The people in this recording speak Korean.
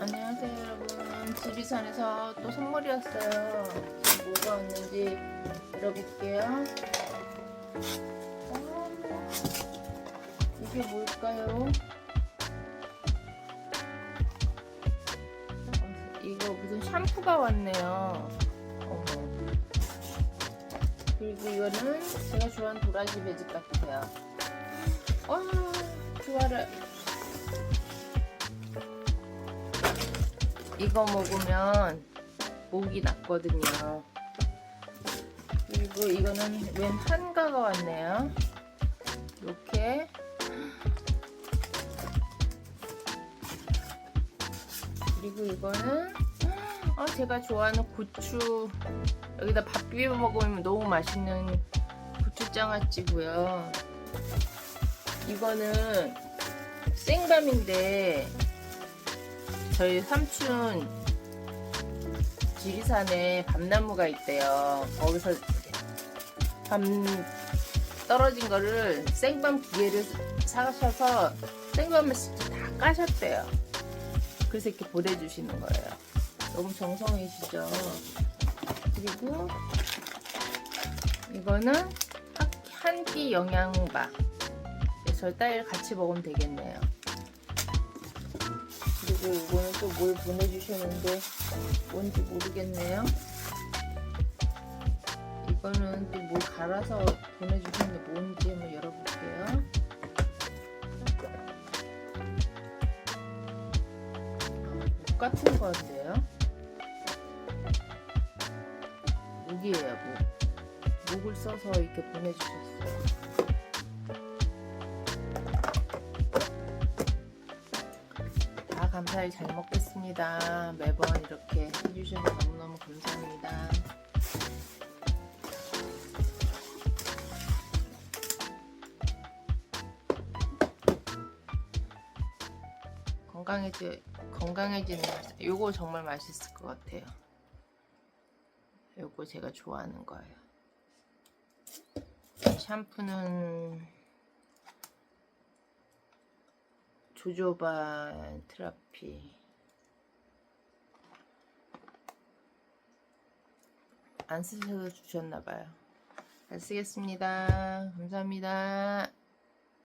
안녕하세요 여러분. 지리산에서 또 선물이 왔어요. 뭐가 왔는지 열어볼게요. 어머, 이게 뭘까요? 어, 이거 무슨 샴푸가 왔네요. 그리고 이거는 제가 좋아하는 도라지 배즙 같아요. 와 좋아라 이거 먹으면 목이 낫거든요. 그리고 이거는 웬 한가가 왔네요. 이렇게 그리고 이거는 아, 제가 좋아하는 고추 여기다 밥 비벼 먹으면 너무 맛있는 고추장아찌고요. 이거는 생밤인데 저희 삼촌 지리산에 밤나무가 있대요. 거기서 밤 떨어진 거를 생밤 기계를 사가셔서 생밤을 직접 다 까셨대요. 그래서 이렇게 보내주시는 거예요. 너무 정성이시죠. 그리고 이거는 한 끼 영양밥. 저희 딸 같이 먹으면 되겠네요. 그리고 이거는 또 뭘 보내주셨는데 뭔지 모르겠네요. 이거는 또 뭘 갈아서 보내주셨는데 뭔지 한번 열어볼게요. 목 같은 건데요. 목이에요, 목. 목을 써서 이렇게 보내주셨어요. 감사히 잘 먹겠습니다. 매번 이렇게 해주셔서 너무너무 감사합니다. 건강해지, 건강해지는 맛. 요거 정말 맛있을 것 같아요. 요거 제가 좋아하는 거예요. 샴푸는 조조바 트라피 안 쓰셔서 주셨나봐요. 잘 쓰겠습니다. 감사합니다.